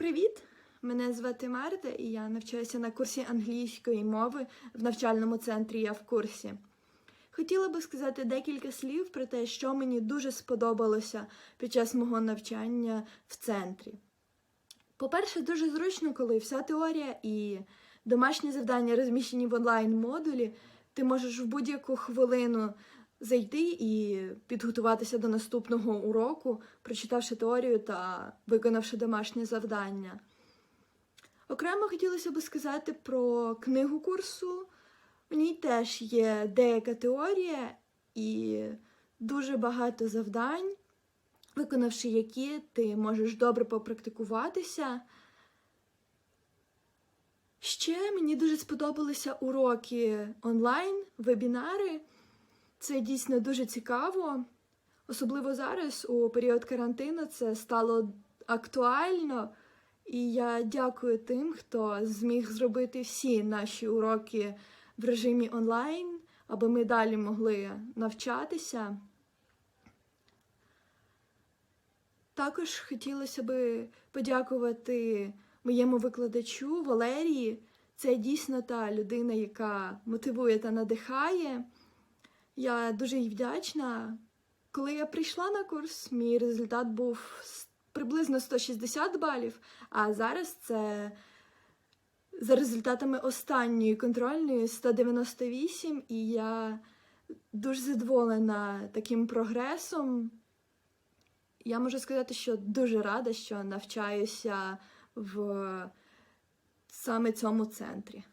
Привіт! Мене звати Марта, і я навчаюся на курсі англійської мови в навчальному центрі Я в курсі. Хотіла би сказати декілька слів про те, що мені дуже сподобалося під час мого навчання в центрі. По-перше, дуже зручно, коли вся теорія і домашні завдання розміщені в онлайн-модулі, ти можеш в будь-яку хвилину зайти і підготуватися до наступного уроку, прочитавши теорію та виконавши домашнє завдання. Окремо хотілося б сказати про книгу курсу. В ній теж є деяка теорія і дуже багато завдань, виконавши які ти можеш добре попрактикуватися. Ще мені дуже сподобалися уроки онлайн, вебінари. Це дійсно дуже цікаво. Особливо зараз, у період карантину, це стало актуально. І я дякую тим, хто зміг зробити всі наші уроки в режимі онлайн, аби ми далі могли навчатися. Також хотілося би подякувати моєму викладачу Валерії. Це дійсно та людина, яка мотивує та надихає. Я дуже їй вдячна. Коли я прийшла на курс, мій результат був приблизно 160 балів, а зараз це за результатами останньої контрольної 198, і я дуже задоволена таким прогресом. Я можу сказати, що дуже рада, що навчаюся в саме цьому центрі.